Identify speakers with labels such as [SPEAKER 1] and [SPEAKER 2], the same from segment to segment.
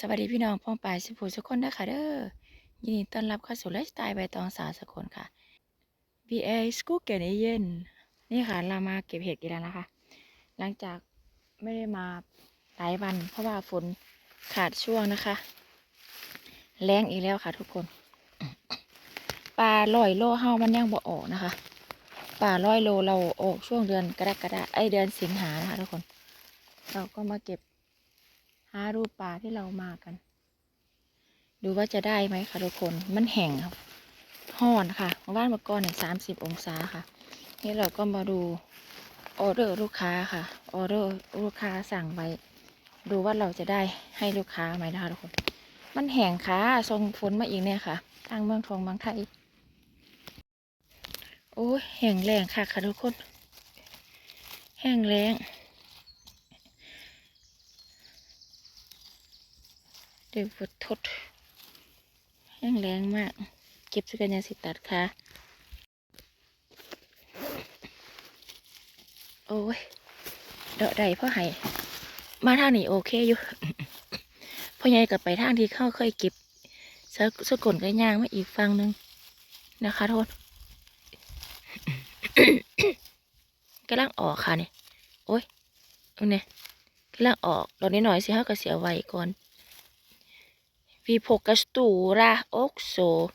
[SPEAKER 1] สวัสดีพี่น้องพ้องปายสิผู้สกคนนะคะเด้อยินดีต้อนรับเข้าสู่ไลฟ์สไตล์ใบตองสาวสกลค่ะ BA สกูเกนเย็นนี่ค่ะ เรามาเก็บเห็ดกันแล้วนะคะ หลังจากไม่ได้มาหลายวัน เพราะว่าฝนขาดช่วงนะคะ แรงอีกแล้วค่ะทุกคน ปลาลอยโลเฮามันยังบ่ออกนะคะปลาลอยโลเราออกช่วงเดือนกรกฎาไอเดือนสิงหานะคะทุกคน เราก็มาเก็บารูปปลาที่เรามากัน ดูว่าจะได้ไหมคะทุกคนมันแห้งครับห้อนค่ะเมื่านมื่อก่อนเนี่ยสามสิบองศาค่ะ นี่เราก็มาดูออเดอร์ลูกค้าค่ะออเดอร์ลูกค้าสั่งไว้ดูว่าเราจะได้ให้ลูกค้าไหมนะคะทุกคน มันแห้งค่ะทรงฝนมาอีกเนี่ยค่ะ ทางเมืองทองเมืองไทยโอ้แห้งแรงค่ะค่ะทุกคน แห้งแรง เดี๋ยวปวดทดแห้งแรงมาก เก็บสกันยาสิตัดค่ะ โอ้ยเดาะใดพ่อไห้มาทางนี้โอเคอยู่พ่อใหญ่กลับไปทางที่เข้าเคยเก็บสะสะกลก็ย่างมาอีกฟังหนึ่งนะคะโทษกำลังออกค่ะเนี่ยโอ้ยเอาเนี่ยกำลังออกดอกนี้หน่อยสิเขาก็เสียไว้ก่อน Vi plockar stora också.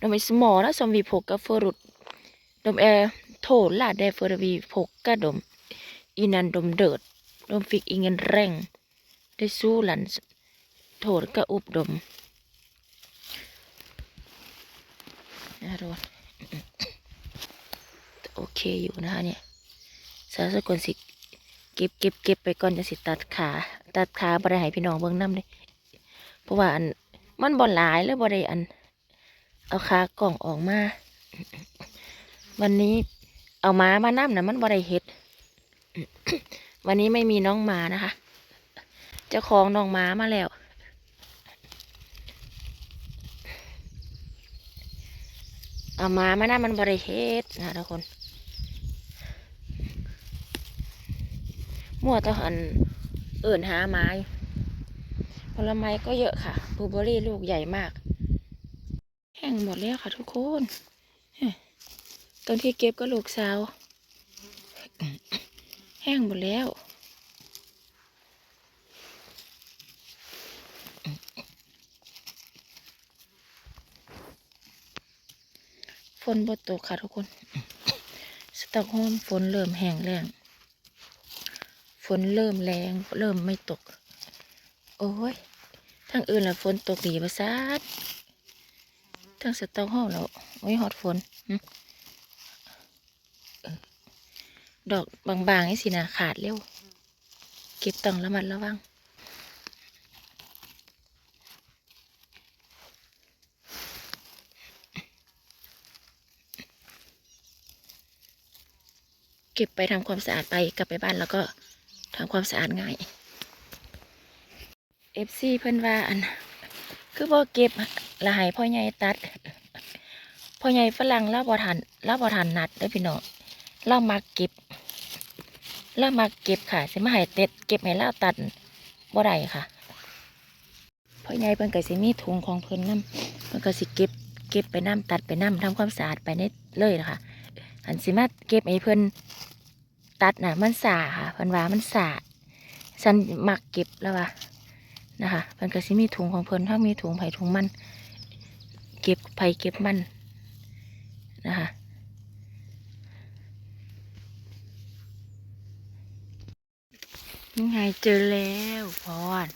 [SPEAKER 1] De är smala som vi plockar förut. De är torra därför vi plockar dem innan de död. De fick ingen regn. Det är solen torkar upp dem. นะทุกคนโอเคอยู่นะคะเนี่ยสาวสกลสิเก็บเก็บเก็บไปก่อนจะสิตัดขา ตัดขาบริหายพี่น้องเบิ่งน้ำเลย เพราะว่าอันมันบ่หลายแล้วบ่ได้อัน เอาขากล่องออกมา วันนี้เอาหมามานั่นะมันบ่ได้เฮ็ด วันนี้ไม่มีน้องหมานะคะ เจ้าของน้องหมามาแล้ว เอาหมามานั่มันบ่ได้เฮ็ดนะทุกคนมั่วแตะหันเอิ่นหาหมาอยู่ ผลไม้ก็เยอะค่ะบลูเบอรี่ลูกใหญ่มาก แห้งหมดแล้วค่ะทุกคนเฮ้ยตอนที่เก็บก็ลูกสาว แห้งหมดแล้วฝนบดตกค่ะทุกคน สตอกโฮล์มฝนเริ่มแห้งแรง ฝนเริ่มแรง เริ่มไม่ตก โอ้ยทางอื่นละฝนตกดีประสาททางสตอห้องแล้วโอ้ยฮอดฝนดอกบางๆนี่สินะขาดเร็ว เก็บต้องระมัดระวังเก็บไปทำความสะอาดไปกลับไปบ้านแล้วก็ทำความสะอาดง่าย เอฟซีเพิ่นว่าอัน คือบ่เก็บละหายพ่อใหญ่ตัด พ่อใหญ่ฝรั่งเล่าบ่ทันเล่าบ่ทันนัดเด้อพี่น้องเล่ามักเก็บเล่ามักเก็บค่ะสิมาให้เต็ดเก็บให้เล่าตัดบ่ได้ค่ะพ่อใหญ่เพิ่นก็สิมีถุงของเพิ่นนํเพิ่นก็สิเก็บเก็บไปนํตัดไปนํทำความสะอาดไปเน็เลยนะคะอันสิมาเก็บให้เพิ่นตัดน่ะมันสาค่ะเพิ่นว่ามันสาฉันมักเก็บแล้วว่า นะคะเพิ่นก็สิมีถุงของเพิ่นถ้ามีถุงไผ่ถุงมัน เก็บไผ่เก็บมันนะคะนี่ไงเจอแล้วพอด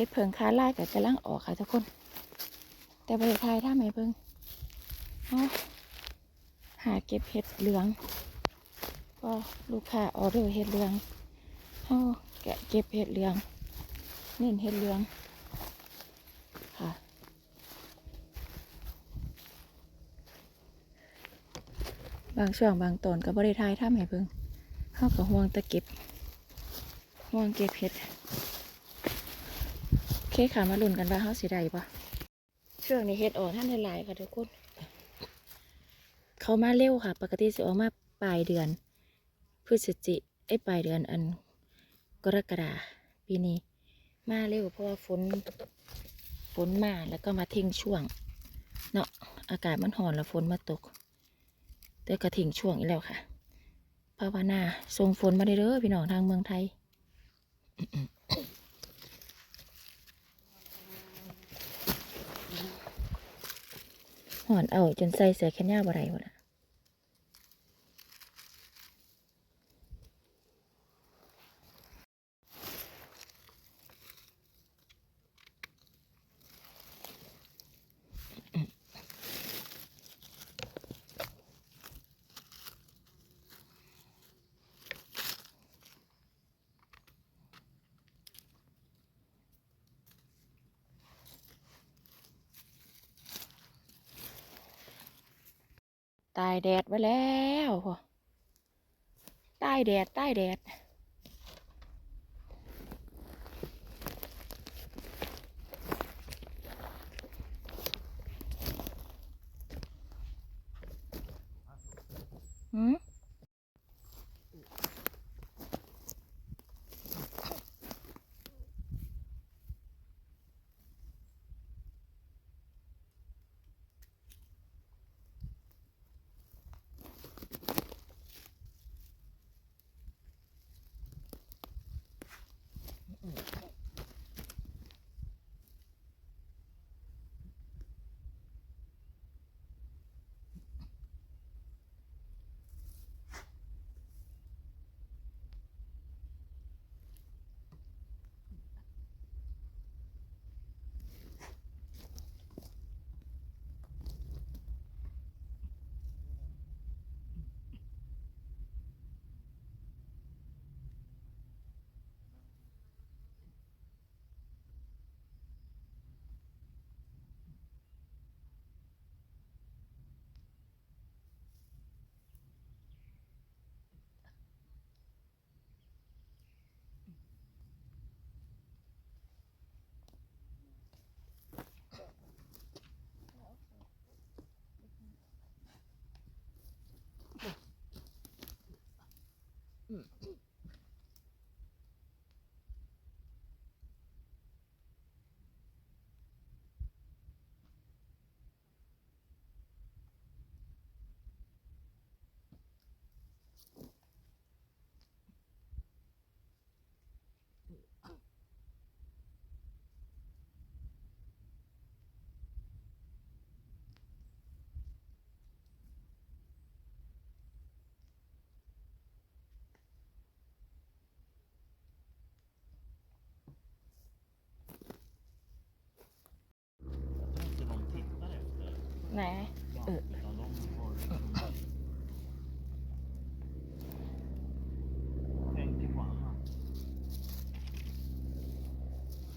[SPEAKER 1] เฮ็ดเพิงค้าลายกับกำลังออกค่ะทุกคน แต่บริทายถ้าไม่เบิ่งหาเก็บเห็ดเหลือง ก็ลูกค้าออเดอร์เห็ดเหลืองเอาแกะเก็บเห็ดเหลืองเน้นเห็ดเหลืองค่ะบางช่วงบางตอนก็บริทายถ้าไม่เบิ่งเข้ากับห่วงตะเก็บห่วงเก็บเห็ด เคค่ะมาลุ้นกันว่าเขาสิได้ปะช่วงนี้เฮ็ดออกท่านหลายๆค่ะทุกคนเขามาเร็วค่ะ ปกติสิออกมาปลายเดือน พฤศจิไอ้ยปลายเดือนอันกรกฎาปีนี้ มาเร็วเพราะว่าฝนฝนมาแล้วก็มาทิ้งช่วง เนาะอากาศมันห่อนแล้วฝนมาตกแต่ก็ทิ้งช่วงอีกแล้วค่ะภาวนาส่งฝนมาได้เด้อพี่น้องทางเมืองไทย หอนเอาจนใส่เสื้อแขนยาวบ่ได้หมดละตายแดดไว้แล้วพอ ต้แดดใต้แดด
[SPEAKER 2] Mm-hmm. Annat.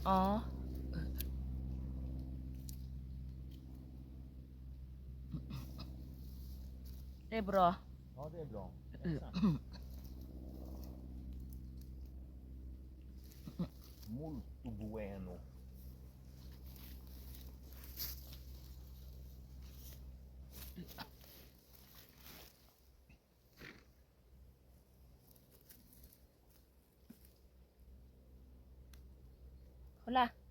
[SPEAKER 1] อ๋อ det är bra.
[SPEAKER 2] Molto bueno. 好了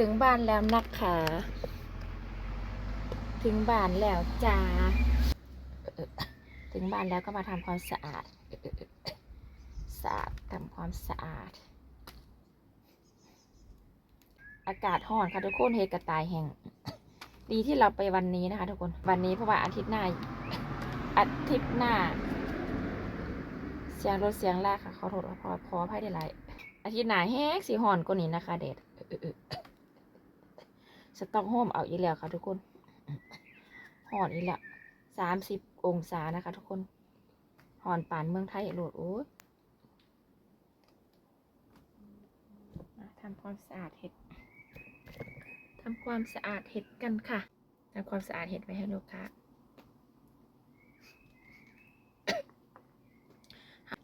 [SPEAKER 1] ถึงบ้านแล้วนะคะ ถึงบ้านแล้วจ้า ถึงบ้านแล้วก็มาทำความสะอาด สะอาดทำความสะอาด อากาศร้อนค่ะทุกคนเฮกระต่ายแห้งดีที่เราไปวันนี้นะคะ ทุกคน วันนี้เพราะว่าอาทิตย์หน้า อาทิตย์หน้า เสียงรถเสียงลากค่ะขอโทษขอขออภัยได้หลายอาทิตย์หน้าแห้งสีห่อนกว่านี้นะคะ เด็ด สต็อกโฮมเอาอีกแล้วค่ะทุกคนห่อนอีกล้วสามสิบองศานะคะ ทุกคนห่อนป่านเมืองไทยโหลดโอ้ยทำความสะอาดเห็ดทำความสะอาดเห็ดกันค่ะทำความสะอาดเห็ดไว้ให้ลูกค้า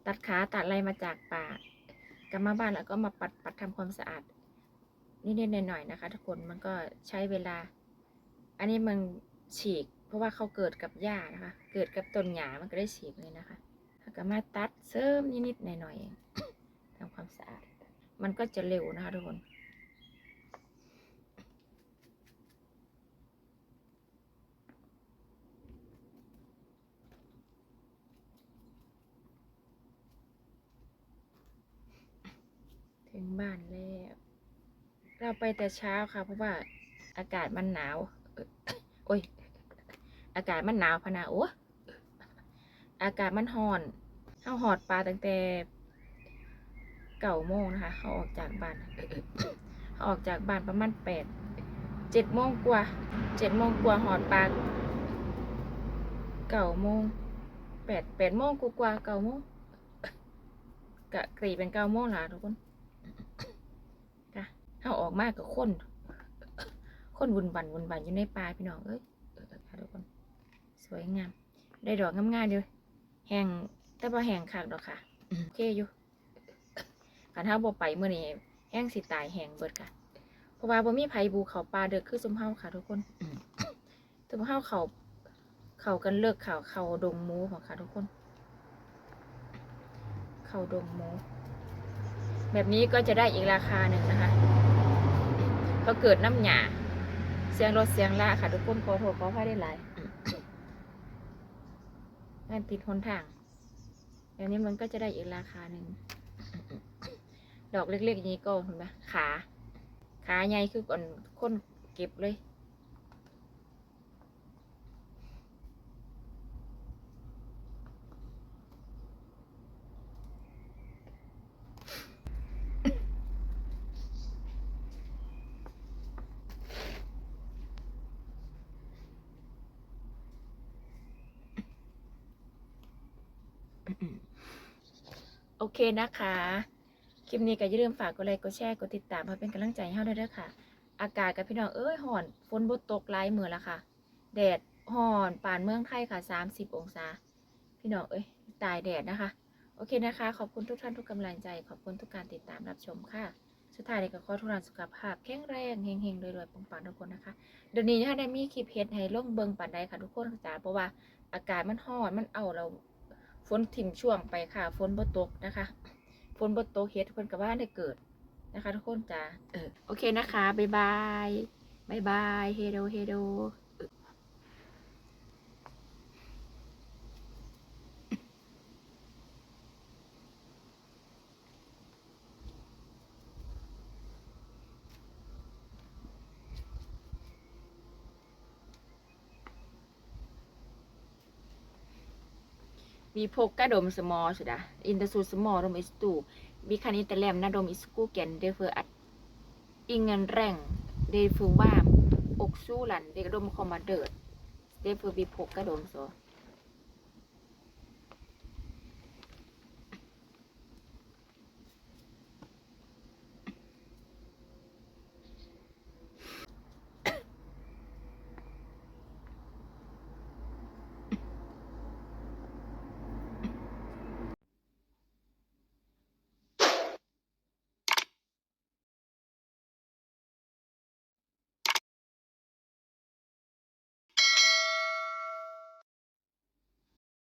[SPEAKER 1] ตัดขาตัดอะไรมาจากป่ากลับมาบ้านแล้วก็มาปัดปัดทำความสะอาด นิดๆหน่อยๆนะคะ ทุกคนมันก็ใช้เวลา อันนี้มันฉีก เพราะว่าเขาเกิดกับหญ้านะคะ เกิดกับต้นหญ้ามันก็ได้ฉีกเลยนะคะแล้วก็มาตัดเสริมนิดๆหน่อยๆทำความสะอาด มันก็จะเร็วนะคะทุกคนถึงบ้านแล้ว เราไปแต่เช้าค่ะ เพราะว่าอากาศมันหนาวโอ้ย อากาศมันหนาวพนะโอ้อากาศมันร้อนเขาหอดปลาตั้งแต่เก่าโมงนะคะ เขาออกจากบ้านเขาออกจากบ้านประมาณแปดเจ็ดโมงกว่าเจ็ดโมงกว่าหอดปลาเก่าโมงแปดแปดโมงกว่าๆเก่าโมงกะกรีเป็นเก้าโมงหละทุกคน เอาออกมากกับคน คนวุ่นวันวุ่นวันอยู่ในป่าพี่น้องเอ้ยทุกคนวยงาม ได้ดอกงามๆอยู่แห้งแต่บ่แห้งคักดอกค่ะโอเคอยู่คันเฮาบ่ไปมื้อนี้แห้งสิตายแห้งเบิดค่ะเพราะว่าบ่มีไผบูเขาป่าเด้อคือซุมเฮาค่ะ ทุกคนซุมเฮาเขาเขากันเลิกเขาเขาดงหมูของค่ะ ทุกคน เขาดงหมูแบบนี้ก็จะได้อีกราคาหนึ่งนะคะ เขาเกิดน้ำหยาเสียงรถเสียงละค่ะทุกคนขอโทษขออภัยได้หลายงานติดหนทางแบบนี้มันก็จะได้อีกราคาหนึ่งดอกเล็กๆอย่างนี้ก็เห็นไหมขา ขาใหญ่คือก่อนคนเก็บเลย โอเคนะคะ คลิปนี้ก็อย่าลืมฝากกดไลค์กดแชร์กดติดตามเพื่อเป็นกำลังใจให้เราด้วยเด้อค่ะ อากาศกับพี่น้องเอ้ยห่อนฝนบดตกหลายมือล้วค่ะ แดดห่อนป่านเมืองไทยค่ะ 30 องศา พี่น้องเอ้ยตายแดดนะคะ โอเคนะคะ ขอบคุณทุกท่านทุกกำลังใจ ขอบคุณทุกการติดตามรับชมค่ะ สุดท้ายนี้ก็ขอทุกท่านสุขภาพแข็งแรงเฮงๆรวยๆปังๆทุกคนนะคะ เดี๋ยวนี้ถ้าได้มีคลิปเฮ็ดให้ลงเบิงปันใดค่ะทุกคนจ้าเพราะว่าอากาศมันร้อนมันเอาเรา นถิ่มช่วงไปค่ะฝนบ่ตกนะคะฝนบ่ตกเฮ็ดเพิ่นกับว่าได้เกิดนะคะ ทุกคนจ้าเออโอเคนะคะบ๊ายบายบ๊ายบายเฮโดเฮโด Vi plockar dem små sådär. Inte så små, de är stora. Vi kan inte lämna dem i skogen därför att ingen regn. Det är för varmt. Och solen, det, de kommer dö. Därför vi plockar dem så.